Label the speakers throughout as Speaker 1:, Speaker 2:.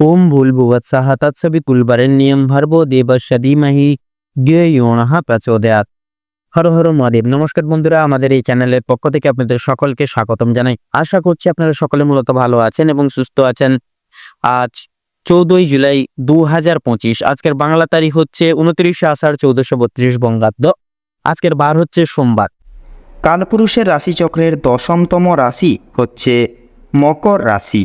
Speaker 1: ओम भूलभुवत्सः तत्सवितुल्बरेण्यं भर्गो দেবস্য ধীমহি জ্ঞেয়ণঃ প্রচোদয়াৎ হর হর মহাদেব নমস্কার বন্ধুরা আমাদের এই চ্যানেলের পক্ষ থেকে আপনাদের সকলকে স্বাগতম জানাই আশা করছি আপনারা সকলে মূলত ভালো আছেন এবং সুস্থ আছেন আজ চৌদ্দই জুলাই দু হাজার পঁচিশ আজকের বাংলা তারিখ হচ্ছে উনত্রিশে আষাঢ় চৌদ্দশো বত্রিশ বঙ্গাব্দ আজকের বার হচ্ছে সোমবার
Speaker 2: কালপুরুষের রাশিচক্রের দশমতম রাশি হচ্ছে মকর রাশি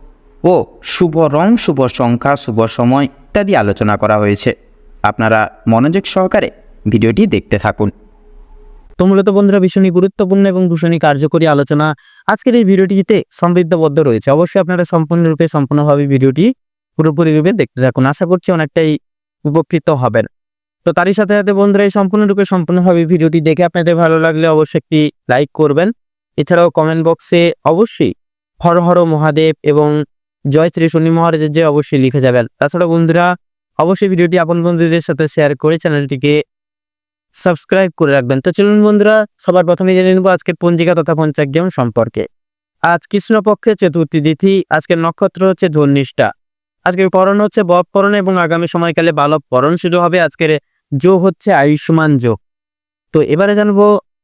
Speaker 2: ও শুভ রং, শুভ সংখ্যা, শুভ সময় ইত্যাদি আলোচনা করা হয়েছে। আপনারা মনোযোগ সহকারে ভিডিওটি দেখতে থাকুন।
Speaker 1: তো মূলত বন্ধুরা, ভীষণই গুরুত্বপূর্ণ এবং ভীষণই কার্যকরী আলোচনা আজকের এই ভিডিওটিতে সমৃদ্ধবদ্ধ রয়েছে। অবশ্যই আপনারা সম্পূর্ণরূপে, সম্পূর্ণভাবে ভিডিওটি পুরোপুরি রূপে দেখতে থাকুন। আশা করছি অনেকটাই উপকৃত হবেন। তো তারই সাথে সাথে বন্ধুরা, এই সম্পূর্ণরূপে, সম্পূর্ণভাবে ভিডিওটি দেখে আপনাদের ভালো লাগলে অবশ্যই একটি লাইক করবেন। এছাড়াও কমেন্ট বক্সে অবশ্যই হর হর মহাদেব এবং জয় শ্রী শনি মহারাজের যে অবশ্যই লিখে যাবেন। তাছাড়া বন্ধুরা, অবশ্যই ভিডিওটি আপন বন্ধুদের সাথে শেয়ার করে চ্যানেলটিকে সাবস্ক্রাইব করে রাখবেন। তো চলুন বন্ধুরা, সবার প্রথমে জেনে নেব আজকের পঞ্জিকা তথা পঞ্চাগ্রাম সম্পর্কে। আজ কৃষ্ণপক্ষে চতুর্থী তিথি, আজকের নক্ষত্র হচ্ছে ধর্নিষ্ঠা। আজকের করণ হচ্ছে বপকরণ এবং আগামী সময়কালে বালক করণ শুরু হবে। আজকের যোগ হচ্ছে আয়ুষ্মান যোগ। তো এবারে জানব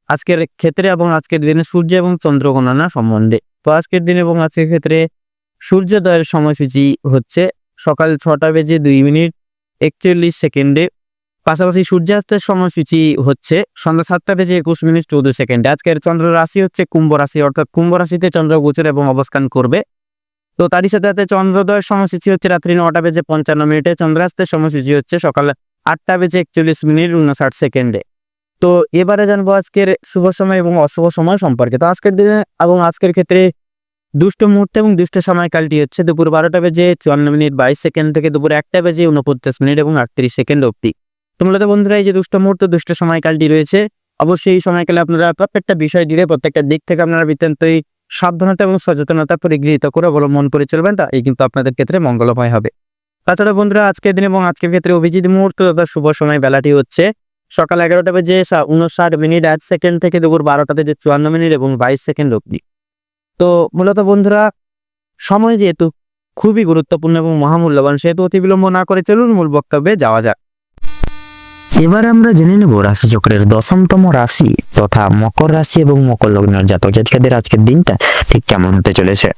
Speaker 1: আজকের ক্ষেত্রে এবং আজকের দিনে সূর্য এবং চন্দ্র গণনা সম্বন্ধে। তো আজকের দিন এবং আজকের ক্ষেত্রে সূর্যোদয়ের সময়সূচি হচ্ছে সকাল ছটা বেজে দুই মিনিট একচল্লিশ সেকেন্ডে। পাশাপাশি সূর্যাস্তের সময়সূচি হচ্ছে সন্ধ্যা সাতটা বেজে একুশ মিনিট চৌদ্দ সেকেন্ডে। আজকের চন্দ্র রাশি হচ্ছে কুম্ভ রাশি, অর্থাৎ কুম্ভ রাশিতে চন্দ্র গোচর এবং অবস্থান করবে। তো তারই সাথে সাথে চন্দ্রোদয়ের সময়সূচি হচ্ছে রাত্রি নটা বেজে পঞ্চান্ন মিনিটে। চন্দ্রাস্তের সময়সূচি হচ্ছে সকাল আটটা বেজে একচল্লিশ মিনিট উনষাট সেকেন্ডে। তো এবারে জানব আজকের শুভ সময় এবং অশুভ সময় সম্পর্কে। তো আজকের দিনে এবং আজকের ক্ষেত্রে দুষ্ট মুহূর্ত এবং দুষ্ট সময়কালটি হচ্ছে দুপুর বারোটা বেজে চুয়ান্ন মিনিট বাইশ সেকেন্ড থেকে দুপুর একটা বেজে উনপঞ্চাশ মিনিট এবং আটত্রিশ সেকেন্ড অবধি। তো মূলত বন্ধুরা, এই যে দুষ্ট মুহূর্ত, দুষ্ট সময়কালটি রয়েছে, অবশ্যই এই সময়কালে আপনারা প্রত্যেকটা বিষয় দিয়ে প্রত্যেকটা দিক থেকে আপনারা বিতান্তই সাবধানতা এবং সচেতনতা পরিগৃহীত করে অবলম্বন করে চলবেন, তা এই কিন্তু আপনাদের ক্ষেত্রে মঙ্গলময় হবে। তাছাড়া বন্ধুরা, আজকের দিন এবং আজকের ক্ষেত্রে অভিজিৎ মুহূর্ত তথা শুভ সময় বেলাটি হচ্ছে সকাল এগারোটা বেজে উনষাট মিনিট এক সেকেন্ড থেকে দুপুর বারোটা বেজে চুয়ান্ন মিনিট এবং বাইশ সেকেন্ড অবধি। তো মূলত বন্ধুরা, সময় যেহেতু খুবই গুরুত্বপূর্ণ এবং মহামূল্যবান, সেহেতু অতি বিলম্ব না করে চলুন মূল বক্তব্যে যাওয়া যাক।
Speaker 3: এবার আমরা জেনে নেব রাশিচক্রের দশমতম রাশি তথা মকর রাশি এবং মকর লগ্নের জাতক জাতিকাদের আজকের দিনটা ঠিক কেমন হতে চলেছে।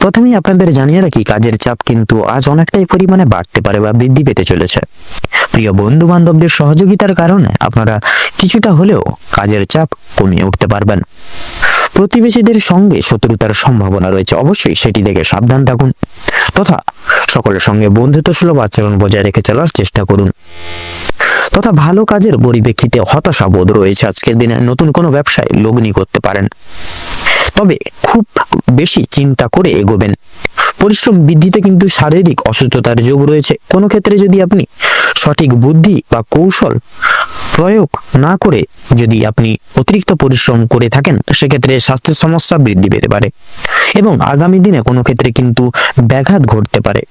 Speaker 3: প্রথমেই আপনাদের জানিয়ে রাখি, কাজের চাপ কিন্তু আজ অনেকটাই পরিমাণে বাড়তে পারে বা বৃদ্ধি পেতে চলেছে। প্রিয় বন্ধু বান্ধবদের সহযোগিতার কারণে আপনারা কিছুটা হলেও কাজের চাপ কমিয়ে উঠতে পারবেন। প্রতিবেশীদের সঙ্গে শত্রুতার সম্ভাবনা রয়েছে। অবশ্যই সেটি দেখে সাবধান থাকুন। তথা সকলের সঙ্গে বন্ধুত্ব সুলভ আচরণ বজায় রেখে চলার চেষ্টা করুন। তথা ভালো কাজের পরিপ্রেক্ষিতে হতাশা বোধ রয়েছে। আজকের দিনে নতুন কোনো ব্যবসায় লগ্নি করতে পারেন। তবে খুব বেশি চিন্তা করে এগোবেন। পরিশ্রম বৃদ্ধিতে কিন্তু শারীরিক অসুস্থতার যোগ রয়েছে। কোনো ক্ষেত্রে যদি আপনি সঠিক বুদ্ধি বা কৌশল প্রয়োগ না করে যদি আপনি অতিরিক্ত পরিশ্রম করে থাকেন, সেক্ষেত্রে স্বাস্থ্যের সমস্যা বৃদ্ধি পেতে পারে এবং আগামী দিনে কোনো ক্ষেত্রে কিন্তু ব্যাঘাত ঘটতে পারে।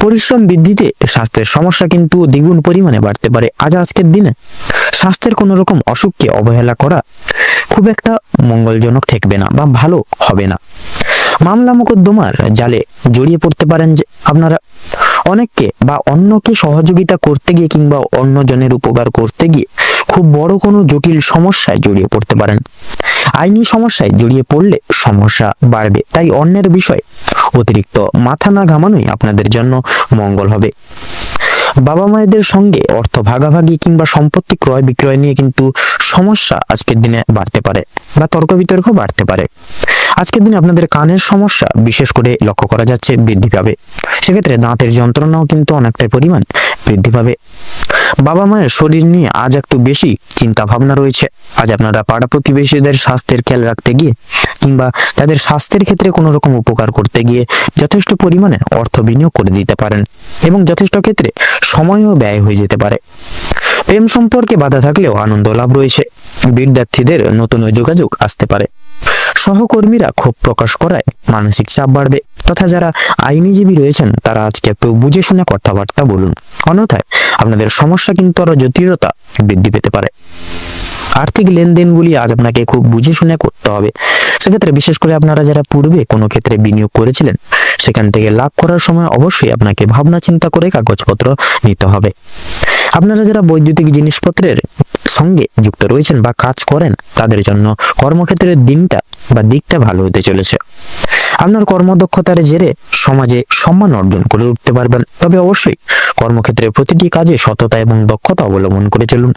Speaker 3: পরিশ্রম বৃদ্ধিতে স্বাস্থ্যের সমস্যা কিন্তু দ্বিগুণ পরিমাণে বাড়তে পারে আজ আজকের দিনে। স্বাস্থ্যের কোনো রকম অসুখকে অবহেলা করা খুব একটা মঙ্গলজনক ঠেকবে না বা ভালো হবে না। মামলা মোকদ্দমার জালে জড়িয়ে পড়তে পারেন যে আপনারা অনেককে বা অন্যকে সহযোগিতা করতে গিয়ে কিংবা অন্যজনের উপকার করতে গিয়ে খুব বড় কোনো জটিল সমস্যায় জড়িয়ে পড়তে পারেন। আইনি সমস্যায় জড়িয়ে পড়লে সমস্যা বাড়বে। তাই অন্যের বিষয়ে অতিরিক্ত মাথা না ঘামানোই আপনাদের জন্য মঙ্গল হবে। বাবা মায়েদের সঙ্গে অর্থ ভাগাভাগি কিংবা সম্পত্তি ক্রয় বিক্রয় নিয়ে কিন্তু সমস্যা আজকের দিনে বাড়তে পারে বা তর্ক বিতর্ক বাড়তে পারে। আজকের দিনে আপনাদের কানের সমস্যা বিশেষ করে লক্ষ্য করা যাচ্ছে বৃদ্ধি পাবে। সেক্ষেত্রে দাঁতের যন্ত্রণাও কিন্তু অনেকটাই পরিমাণ বৃদ্ধি পাবে। বাবা মায়ের শরীর নিয়ে আজ একটু বেশি চিন্তা ভাবনা রয়েছে। আজ আপনারা পাড়া প্রতিবেশীদের স্বাস্থ্যের খেয়াল রাখতে গিয়ে কিংবা তাদের স্বাস্থ্যের ক্ষেত্রে কোনো রকম উপকার করতে গিয়ে যথেষ্ট পরিমাণে অর্থ বিনিয়োগ করে দিতে পারেন এবং যথেষ্ট ক্ষেত্রে সময়ও ব্যয় হয়ে যেতে পারে। প্রেম সম্পর্কে বাধা থাকলেও আনন্দ লাভ রয়েছে। বিদ্যার্থীদের নতুন যোগাযোগ আসতে পারে। সহকর্মীরা ক্ষোভ প্রকাশ করায় মানসিক চাপ বাড়বে। তথা যারা আইনজীবী রয়েছেন, তারা আজকে একটু বুঝে শুনে কথাবার্তা বলুন। অন্যথায় আপনাদের সমস্যা কিন্তু আরও জটিলতা বৃদ্ধি পেতে পারে। আর্থিক লেনদেনগুলি আজ আপনাকে খুব বুঝে শুনে করতে হবে। সেক্ষেত্রে বিশেষ করে আপনারা যারা পূর্বে কোনো ক্ষেত্রে বিনিয়োগ করেছিলেন, সেখান থেকে লাভ করার সময় অবশ্যই আপনাকে ভাবনা চিন্তা করে কাগজপত্র নিতে হবে। আপনারা যারা বৈদ্যুতিক জিনিসপত্রের সঙ্গে যুক্ত রয়েছেন বা কাজ করেন, তাদের জন্য কর্মক্ষেত্রের দিনটা বা দিকটা ভালো হতে চলেছে। আপনার কর্মদক্ষতার জেরে সমাজে সম্মান অর্জন করে উঠতে পারবেন, তবে অবশ্যই কর্মক্ষেত্রে প্রতিটি কাজে সততা এবং দক্ষতা অবলম্বন করে চলুন।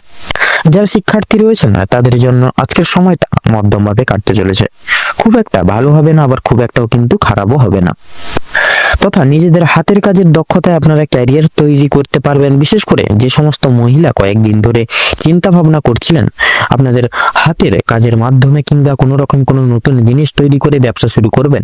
Speaker 3: যারা শিক্ষার্থী রয়েছেন না তাদের জন্য আজকের সময়টা মধ্যমভাবে কাটতে চলেছে। খুব একটা ভালো হবে না, আবার খুব একটাও কিন্তু খারাপও হবে না। তথা নিজেদের হাতের কাজের দক্ষতায় আপনারা ক্যারিয়ার তৈরি করতে পারবেন। বিশেষ করে যে সমস্ত মহিলা কয়েকদিন ধরে চিন্তা ভাবনা করছিলেন, আপনাদের হাতের কাজের মাধ্যমে কিংবা কোনো রকম কোনো নতুন জিনিস তৈরি করে ব্যবসা শুরু করবেন।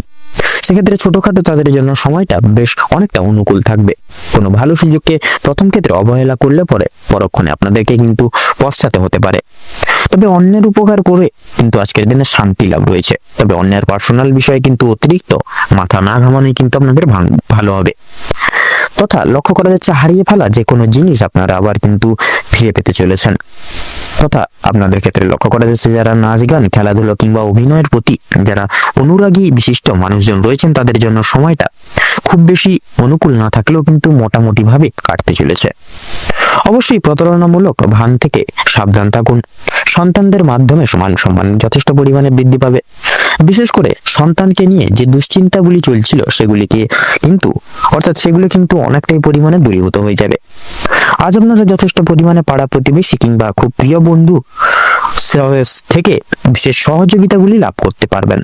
Speaker 3: সেক্ষেত্রে ছোটখাটো তাদের জন্য সময়টা বেশ অনেকটা অনুকূল থাকবে। কোনো ভালো সুযোগকে প্রথম ক্ষেত্রে অবহেলা করলে পরে পরক্ষণে আপনাদেরকে কিন্তু পশ্চাতে হতে পারে। তবে অন্যের উপকার করে কিন্তু আজকের দিনে শান্তি লাভ রয়েছে তবে অন্যের পার্সোনাল বিষয়ে কিন্তু অতিরিক্ত মাথা না ঘামানোই কিন্তু আপনাদের ভালো হবে। তথা লক্ষ্য করা যাচ্ছে হারিয়ে ফেলা যে কোনো জিনিস আপনারা আবার কিন্তু ফিরে পেতে চলেছেন। তথা আপনাদের ক্ষেত্রে লক্ষ্য করা যাচ্ছে যারা নাচ গান, খেলাধুলো কিংবা অভিনয়ের প্রতি যারা অনুরাগী বিশিষ্ট মানুষজন রয়েছেন, তাদের জন্য সময়টা খুব বেশি অনুকূল না থাকলেও কিন্তু মোটামুটি ভাবে কাটতে চলেছে। অবশ্যই প্রতারণামূলক ভান থেকে সাবধান থাকুন। সন্তানদের মাধ্যমে সমান সম্মান যথেষ্ট পরিমাণে বৃদ্ধি পাবে। বিশেষ করে সন্তানকে নিয়ে যে দুশ্চিন্তাগুলি চলছিল সেগুলিকে কিন্তু, অর্থাৎ সেগুলো কিন্তু অনেকটাই পরিমাণে দূরীভূত হয়ে যাবে। আজ আপনারা যথেষ্ট পরিমাণে পাড়া প্রতিবেশী কিংবা খুব প্রিয় বন্ধু থেকে বিশেষ সহযোগিতাগুলি লাভ করতে পারবেন।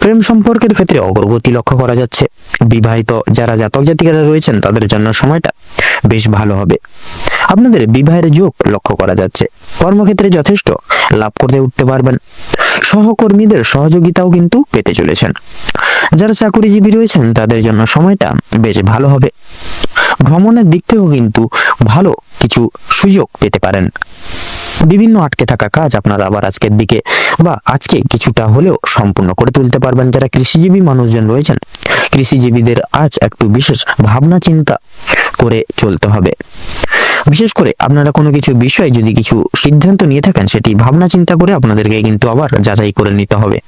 Speaker 3: প্রেম সম্পর্কের ক্ষেত্রে অগ্রগতি লক্ষ্য করা যাচ্ছে। বিবাহিত যারা জাতক জাতিকারা রয়েছেন, তাদের জন্য সময়টা বেশ ভালো হবে। আপনাদের বিবাহের যোগ লক্ষ্য করা যাচ্ছে। কর্মক্ষেত্রে যথেষ্ট লাভ করতে উঠতে পারবেন। সহকর্মীদের সহযোগিতাও কিন্তু পেতে চলেছেন। যারা চাকুরিজীবী রয়েছেন, তাদের জন্য সময়টা বেশ ভালো হবে। ভ্রমণের দিক থেকেও কিন্তু ভালো কিছু সুযোগ পেতে পারেন। বিভিন্ন আটকে থাকা কাজ আপনারা আবার আজকের দিকে বা আজকে কিছুটা হলেও সম্পূর্ণ করে তুলতে পারবেন। যারা কৃষিজীবী মানুষজন রয়েছেন, কৃষিজীবীদের আজ একটু বিশেষ ভাবনা চিন্তা করে চলতে হবে। বিশেষ করে আপনারা কোনো কিছু বিষয়ে যদি কিছু সিদ্ধান্ত নিয়ে থাকেন, সেটি ভাবনা চিন্তা করে আপনাদেরকে কিন্তু আবার যাচাই করে নিতে হবে।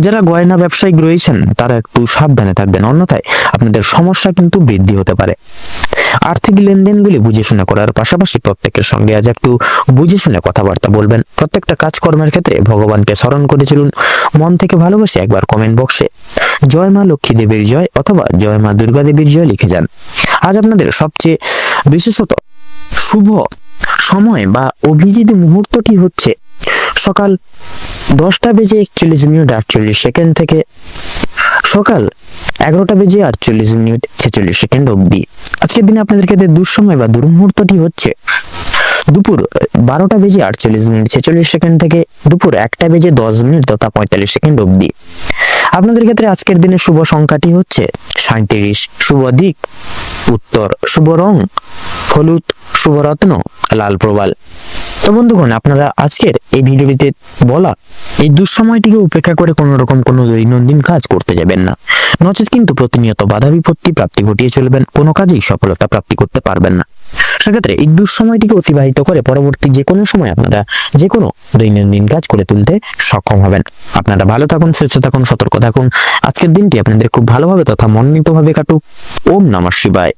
Speaker 3: যারা গয়না ব্যবসায়িক রয়েছেন, তারা একটু সাবধানে থাকবেন, অন্যথায় আপনাদের সমস্যা কিন্তু বৃদ্ধি হতে পারে। আর্থিক লেনদেনগুলি বুঝে শুনে করার পাশাপাশি প্রত্যেকের সঙ্গে আজ একটু বুঝে শুনে কথাবার্তা বলবেন। প্রত্যেকটা কাজকর্মের ক্ষেত্রে ভগবানকে স্মরণ করে চলুন। মন থেকে ভালোবাসে একবার কমেন্ট বক্সে জয় মা লক্ষ্মী দেবীর জয় অথবা জয় মা দুর্গা দেবীর জয় লিখে যান। আজ আপনাদের সবচেয়ে বিশেষত শুভ সময় বা অভিজিৎ মুহূর্তটি হচ্ছে সকাল দশটা বেজে একচল্লিশ মিনিট আটচল্লিশ সেকেন্ড থেকে সকাল এগারোটা বেজে আটচল্লিশ মিনিট ছেচল্লিশ সেকেন্ড অব্দি আজকের দিনে আপনাদের ক্ষেত্রে দুঃসময় বা দুর্মুহূর্তটি হচ্ছে দুপুর বারোটা বেজে আটচল্লিশ মিনিট, ছেচল্লিশ সেকেন্ড থেকে দুপুর একটা বেজে দশ মিনিট তথা পঁয়তাল্লিশ সেকেন্ড অবধি। আপনাদের ক্ষেত্রে আজকের দিনে শুভ সংখ্যাটি হচ্ছে সাঁত্রিশ শুভ দিক, উত্তর, শুভ রং, হলুদ শুভ রত্ন লাল প্রবাল। তো বন্ধুগণ, আপনারা আজকের এই ভিডিওটিতে বলা এই দুঃসময়টিকে উপেক্ষা করে কোনো রকম কোনো দৈনন্দিন কাজ করতে যাবেন না। নচেত কিন্তু প্রতিনিয়ত বাধা বিপত্তি প্রাপ্তি ঘটিয়ে চলবেন, কোনো কাজেই সফলতা প্রাপ্তি করতে পারবেন না। সেক্ষেত্রে এই দুঃসময়টিকে অতিবাহিত করে পরবর্তী যে কোনো সময় আপনারা যে কোনো দৈনন্দিন কাজ করে তুলতে সক্ষম হবেন। আপনারা ভালো থাকুন, সুস্থ থাকুন, সতর্ক থাকুন। আজকের দিনটি আপনাদের খুব ভালোভাবে তথা মনোনীতভাবে কাটুক। ওম নমঃ শিবায়।